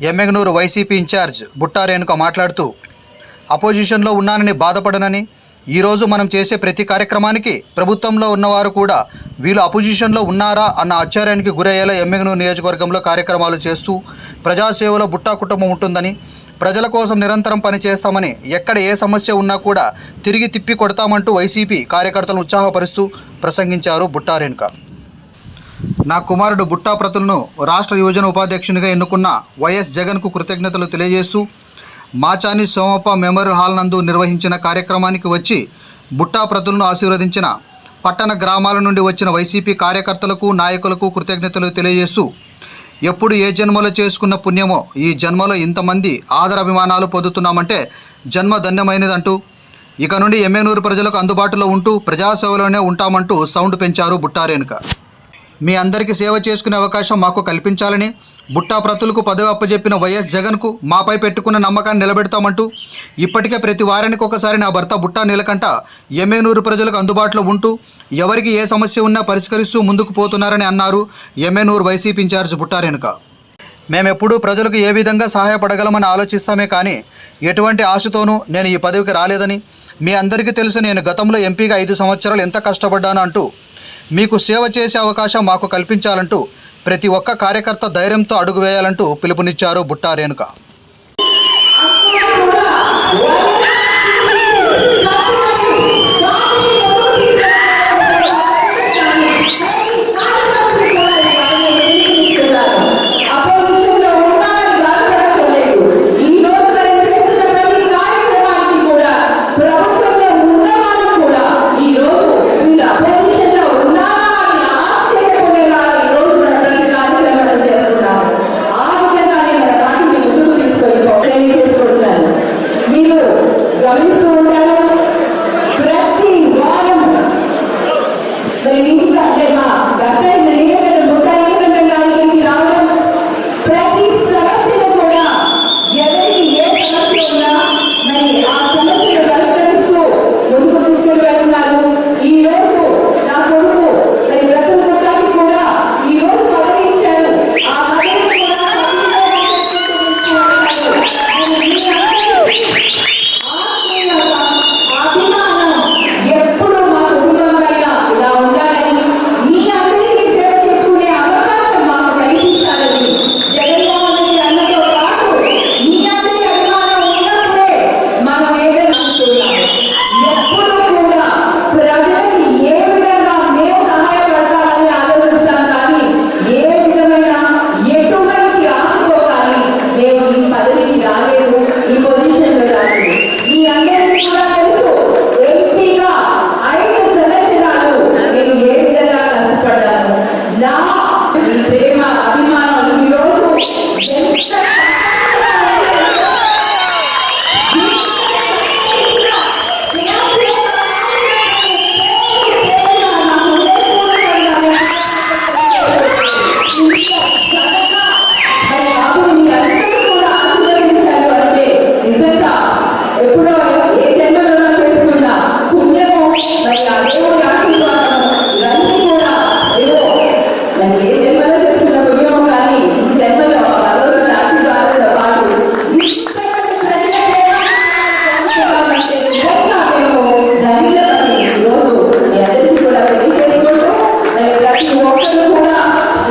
Yemmiganur YCP incharge Butta Renuka మాట్లాడుతూ అపోజిషన్లో ఉన్నానని బాధపడనని ఈరోజు మనం చేసే ప్రతి కార్యక్రమానికి ప్రభుత్వంలో ఉన్నవారు కూడా వీళ్ళు అపోజిషన్లో ఉన్నారా అన్న ఆశ్చర్యానికి గురయ్యేలా ఎమ్మెగనూరు నియోజకవర్గంలో కార్యక్రమాలు చేస్తూ ప్రజాసేవలో బుట్టా కుటుంబం ఉంటుందని ప్రజల కోసం నిరంతరం పనిచేస్తామని ఎక్కడ ఏ సమస్య ఉన్నా కూడా తిరిగి తిప్పి కొడతామంటూ వైసీపీ కార్యకర్తలను ఉత్సాహపరుస్తూ ప్రసంగించారు బుట్టారేణుక నా కుమారుడు బుట్టా ప్రతులను రాష్ట్ర యువజన ఉపాధ్యక్షునిగా ఎన్నుకున్న వైఎస్ జగన్కు కృతజ్ఞతలు తెలియజేస్తూ మాచాని సోమప్ప మెమోరియల్ హాల్ నందు నిర్వహించిన కార్యక్రమానికి వచ్చి బుట్టా ప్రతులను ఆశీర్వదించిన పట్టణ గ్రామాల నుండి వచ్చిన వైసీపీ కార్యకర్తలకు నాయకులకు కృతజ్ఞతలు తెలియజేస్తూ ఎప్పుడు ఏ జన్మలో చేసుకున్న పుణ్యమో ఈ జన్మలో ఇంతమంది ఆదరాభిమానాలు పొందుతున్నామంటే జన్మ ధన్యమైనదంటూ ఇక నుండి ఎమ్మెనూరు ప్రజలకు అందుబాటులో ఉంటూ ప్రజాసేవలోనే ఉంటామంటూ సౌండ్ పెంచారు బుట్టారేనుక మీ అందరికీ సేవ చేసుకునే అవకాశం మాకు కల్పించాలని బుట్టా ప్రతులకు పదవి అప్పజెప్పిన వైఎస్ జగన్కు మాపై పెట్టుకున్న నమ్మకాన్ని నిలబెడతామంటూ ఇప్పటికే ప్రతి వారానికి ఒకసారి నా భర్త బుట్టా నీలకంట ఎమ్మెనూరు ప్రజలకు అందుబాటులో ఉంటూ ఎవరికి ఏ సమస్య ఉన్నా పరిష్కరిస్తూ ముందుకు పోతున్నారని అన్నారు ఎమ్మెనూరు వైసీపీ ఇన్ఛార్జ్ బుట్టారేనుక మేమెప్పుడూ ప్రజలకు ఏ విధంగా సహాయపడగలమని ఆలోచిస్తామే కానీ ఎటువంటి ఆశతోనూ నేను ఈ పదవికి రాలేదని మీ అందరికీ తెలుసు నేను గతంలో ఎంపీగా ఐదు సంవత్సరాలు ఎంత కష్టపడ్డాను అంటూ మీకు సేవ చేసే అవకాశం మాకు కల్పించాలంటూ ప్రతి ఒక్క కార్యకర్త ధైర్యంతో అడుగు వేయాలంటూ పిలుపునిచ్చారు బుట్టా రేణుక. ಆಗಿರುವುದು